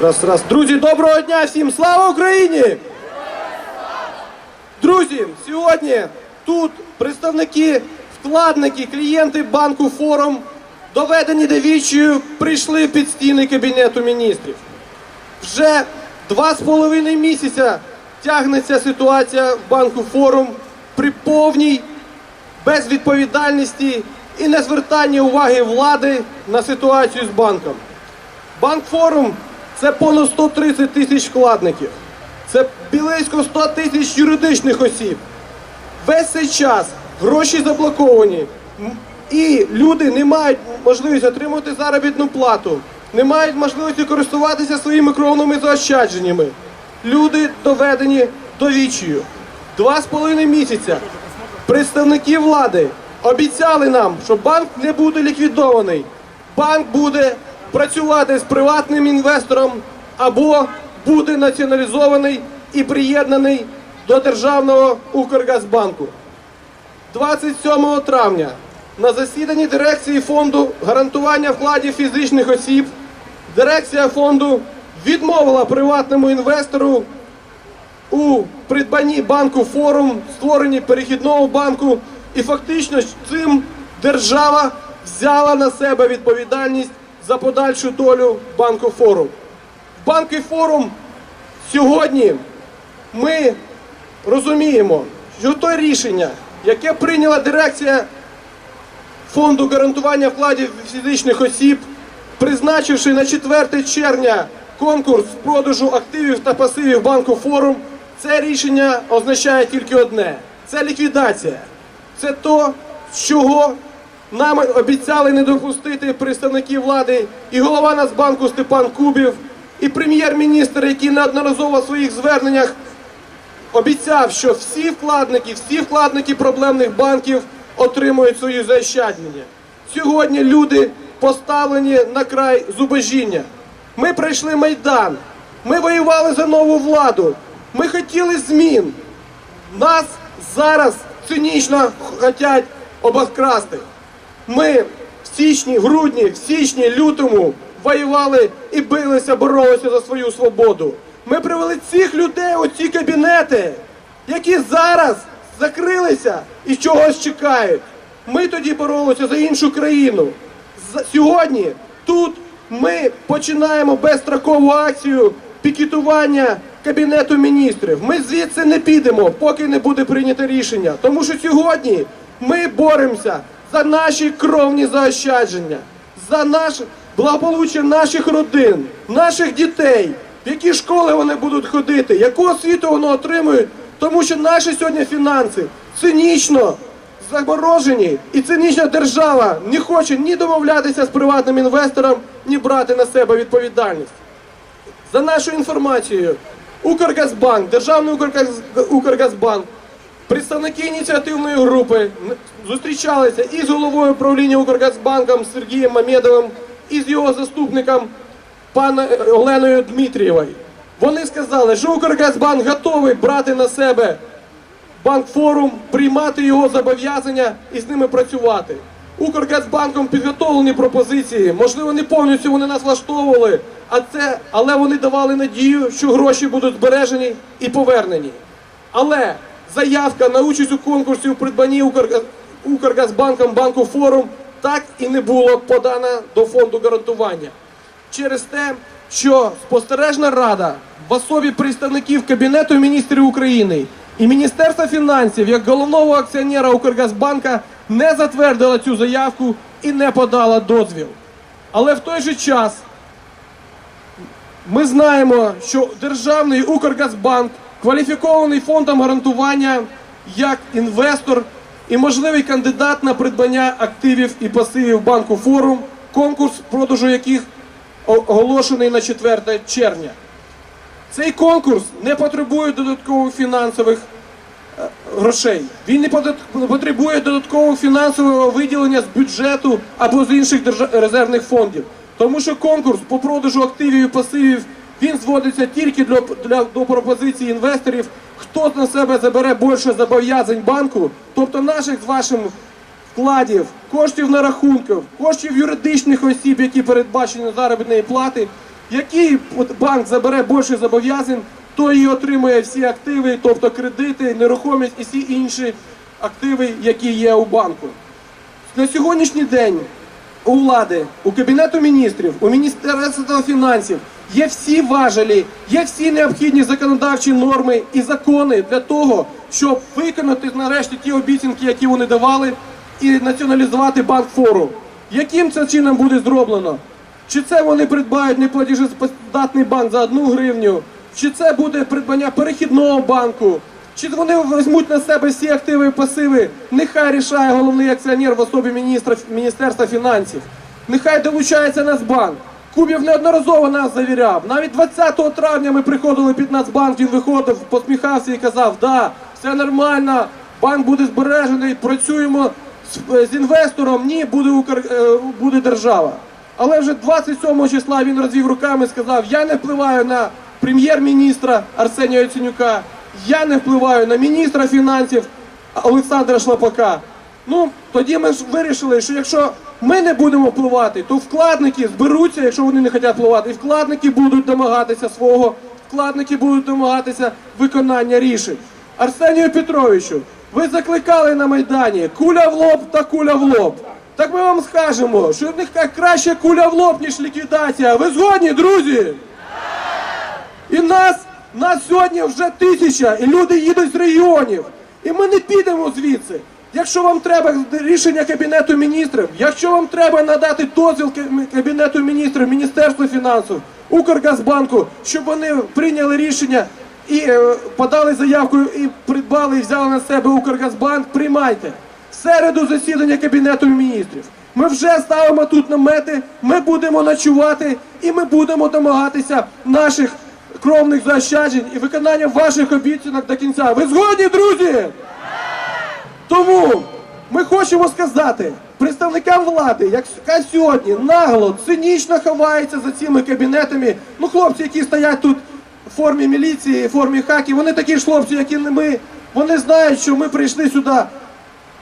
Раз, раз. Друзі, доброго дня всім! Слава Україні! Друзі, сьогодні тут представники, вкладники, клієнти банку Форум, доведені до відчаю, прийшли під стіни Кабінету міністрів. Вже два з половиною місяця тягнеться ситуація в банку Форум при повній безвідповідальності і незвертанні уваги влади на ситуацію з банком. Банк Форум це понад 130 тисяч вкладників. Це близько 100 тисяч юридичних осіб. Весь цей час гроші заблоковані. І люди не мають можливості отримати заробітну плату, не мають можливості користуватися своїми кровними заощадженнями. Люди доведені до відчаю. Два з половиною місяця представники влади обіцяли нам, що банк не буде ліквідований. Банк буде працювати з приватним інвестором або буде націоналізований і приєднаний до державного Укргазбанку. 27 травня на засіданні дирекції фонду гарантування вкладів фізичних осіб дирекція фонду відмовила приватному інвестору у придбанні банку форум, створенні перехідного банку, і фактично цим держава взяла на себе відповідальність за подальшу долю банку форум. В банку форум сьогодні ми розуміємо, що те рішення, яке прийняла дирекція фонду гарантування вкладів фізичних осіб, призначивши на 4 червня конкурс з продажу активів та пасивів банку форум, це рішення означає тільки одне: це ліквідація. Це то, чого нам обіцяли не допустити представники влади і голова Нацбанку Степан Кубів, і прем'єр-міністр, який неодноразово в своїх зверненнях обіцяв, що всі вкладники, всі вкладники проблемних банків отримують свої заощадження. Сьогодні люди поставлені на край зубожіння. Ми пройшли майдан, ми воювали за нову владу, ми хотіли змін. Нас зараз цинічно хочуть обоскрасти. Ми в січні, в грудні, в січні, лютому воювали і билися, боролися за свою свободу. Ми привели цих людей у ці кабінети, які зараз закрилися і чогось чекають. Ми тоді боролися за іншу країну. Сьогодні тут ми починаємо безстрокову акцію пікетування Кабінету міністрів. Ми звідси не підемо, поки не буде прийнято рішення. Тому що сьогодні ми боремося за наші кровні заощадження, за наше благополуччя наших родин, наших дітей, в які школи вони будуть ходити, яку освіту вони отримують, тому що наші сьогодні фінанси цинічно заморожені, і цинічна держава не хоче ні домовлятися з приватним інвестором, ні брати на себе відповідальність. За нашою інформацією, Укргазбанк, Державний Укргазбанк, представники ініціативної групи зустрічалися і з головою правління Укргазбанком Сергієм Мамедовим, і з його заступником паном Оленою Дмитрієвою. Вони сказали, що Укргазбанк готовий брати на себе банкфорум, приймати його зобов'язання і з ними працювати. Укргазбанком підготовлені пропозиції. Можливо, не повністю вони нас влаштовували, а це, але вони давали надію, що гроші будуть збережені і повернені. Але заявка на участь у конкурсі у придбанні Укргазбанком банку форум так і не було подана до фонду гарантування через те, що спостережна рада в особі представників Кабінету міністрів України і Міністерства фінансів як головного акціонера Укргазбанка не затвердила цю заявку і не подала дозвіл. Але в той же час ми знаємо, що державний Укргазбанк кваліфікований фондом гарантування як інвестор і можливий кандидат на придбання активів і пасивів банку форум, конкурс продажу яких оголошений на 4 червня. Цей конкурс не потребує додаткових фінансових е, грошей. Він не потребує додаткового фінансового виділення з бюджету або з інших резервних фондів. Тому що конкурс по продажу активів і пасивів він зводиться тільки для, для до пропозиції інвесторів, хто на себе забере більше зобов'язань банку, тобто наших з вашим вкладів, коштів на рахунках, коштів юридичних осіб, які передбачені заробітної плати, Який банк забере більше зобов'язань, той і отримує всі активи, тобто кредити, нерухомість і всі інші активи, які є у банку. На сьогоднішній день у влади, у Кабінету міністрів, у Міністерства фінансів є всі важелі, є всі необхідні законодавчі норми і закони для того, щоб виконати нарешті ті обіцянки, які вони давали, і націоналізувати банк форум. Яким це чином буде зроблено? Чи це вони придбають неплатіжездатний банк за одну гривню? Чи це буде придбання перехідного банку? Чи вони візьмуть на себе всі активи і пасиви? Нехай рішає головний акціонер в особі міністра Міністерства фінансів. Нехай долучається Нацбанк. Кубів неодноразово нас завіряв. Навіть 20 травня ми приходили під Нацбанк, він виходив, посміхався і казав, да, все нормально, банк буде збережений, працюємо з, інвестором, ні, буде, Укр... е, буде держава. Але вже 27 числа він розвів руками і сказав, я не впливаю на прем'єр-міністра Арсенія Яценюка, я не впливаю на міністра фінансів Олександра Шлапака. Ну, тоді ми ж вирішили, що якщо ми не будемо впливати, то вкладники зберуться, якщо вони не хочуть впливати, і вкладники будуть домагатися свого, вкладники будуть домагатися виконання рішень. Арсенію Петровичу, ви закликали на Майдані куля в лоб та куля в лоб. Так ми вам скажемо, що в них краще куля в лоб, ніж ліквідація. Ви згодні, друзі? І нас, нас сьогодні вже тисяча, і люди їдуть з регіонів. І ми не підемо звідси. Якщо вам треба рішення Кабінету міністрів, якщо вам треба надати дозвіл Кабінету міністрів, Міністерству фінансів, Укргазбанку, щоб вони прийняли рішення і е, подали заявку і придбали і взяли на себе Укргазбанк, приймайте. В середу засідання Кабінету міністрів. Ми вже ставимо тут намети, ми будемо ночувати і ми будемо домагатися наших кровних заощаджень і виконання ваших обіцянок до кінця. Ви згодні, друзі? Тому ми хочемо сказати представникам влади, яка сьогодні нагло, цинічно ховається за цими кабінетами. Ну, хлопці, які стоять тут в формі міліції, в формі хакі, вони такі ж хлопці, як і ми. Вони знають, що ми прийшли сюди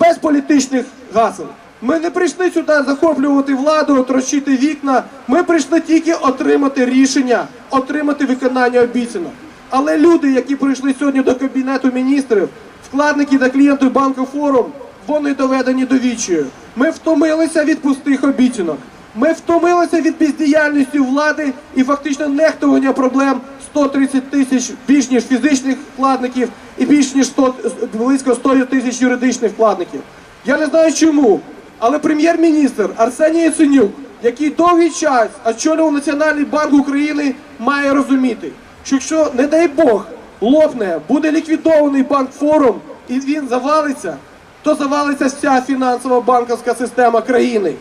без політичних гасел. Ми не прийшли сюди захоплювати владу, трощити вікна. Ми прийшли тільки отримати рішення, отримати виконання обіцянок. Але люди, які прийшли сьогодні до кабінету міністрів, вкладники та клієнти банку форум, вони доведені до відчаю. Ми втомилися від пустих обіцянок. Ми втомилися від бездіяльності влади і фактично нехтування проблем 130 тисяч більш ніж фізичних вкладників і більш ніж 100, близько 100 тисяч юридичних вкладників. Я не знаю чому, але прем'єр-міністр Арсеній Яценюк, який довгий час очолював Національний банк України, має розуміти, що якщо, не дай Бог, лопне, буде ліквідований банк форум і він завалиться, то завалиться вся фінансова банківська система країни.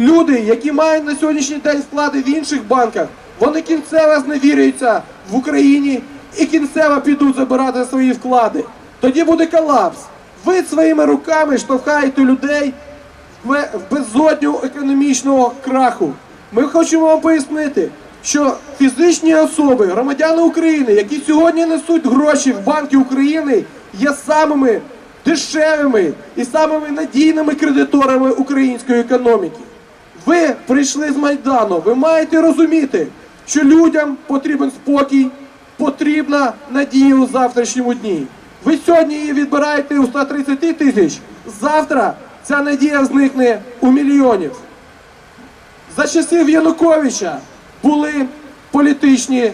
Люди, які мають на сьогоднішній день вклади в інших банках, вони кінцево зневірюються в Україні і кінцево підуть забирати свої вклади. Тоді буде колапс. Ви своїми руками штовхаєте людей в безодню економічного краху. Ми хочемо вам пояснити, що фізичні особи, громадяни України, які сьогодні несуть гроші в банки України, є самими дешевими і самими надійними кредиторами української економіки. Ви прийшли з Майдану, ви маєте розуміти, що людям потрібен спокій, потрібна надія у завтрашньому дні. Ви сьогодні її відбираєте у 130 тисяч, завтра ця надія зникне у мільйонів. За часів Януковича були політичні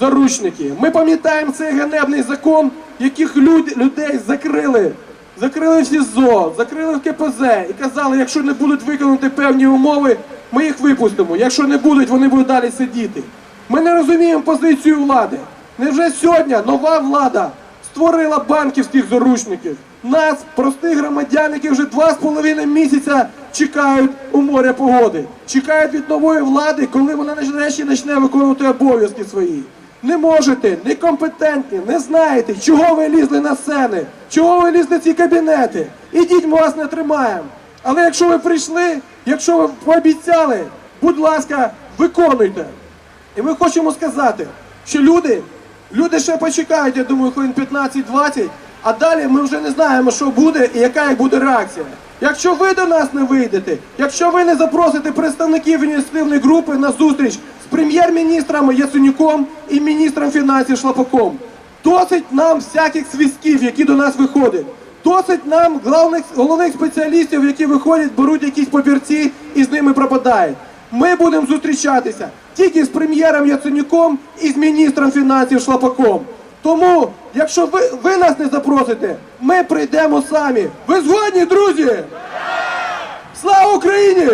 заручники. Ми пам'ятаємо цей ганебний закон, яких люд, людей закрили. Закрили в СІЗО, закрили в КПЗ і казали, якщо не будуть виконати певні умови, ми їх випустимо. Якщо не будуть, вони будуть далі сидіти. Ми не розуміємо позицію влади. Невже сьогодні нова влада створила банківських заручників? Нас, простих громадян, які вже два з половиною місяця чекають у моря погоди, чекають від нової влади, коли вона нарешті почне виконувати обов'язки свої. Не можете, некомпетентні, не знаєте, чого ви лізли на сцени, чого ви лізли в ці кабінети. Ідіть, ми вас не тримаємо. Але якщо ви прийшли, якщо ви пообіцяли, будь ласка, виконуйте. І ми хочемо сказати, що люди, люди ще почекають, я думаю, хвилин 15-20, а далі ми вже не знаємо, що буде і яка їх буде реакція. Якщо ви до нас не вийдете, якщо ви не запросите представників ініціативної групи на зустріч з прем'єр-міністром Яценюком і міністром фінансів Шлапаком. Досить нам всяких свістків, які до нас виходять. Досить нам головних, головних спеціалістів, які виходять, беруть якісь папірці і з ними пропадають. Ми будемо зустрічатися тільки з прем'єром Яценюком і з міністром фінансів Шлапаком. Тому, якщо ви, ви нас не запросите, ми прийдемо самі. Ви згодні, друзі? Слава Україні!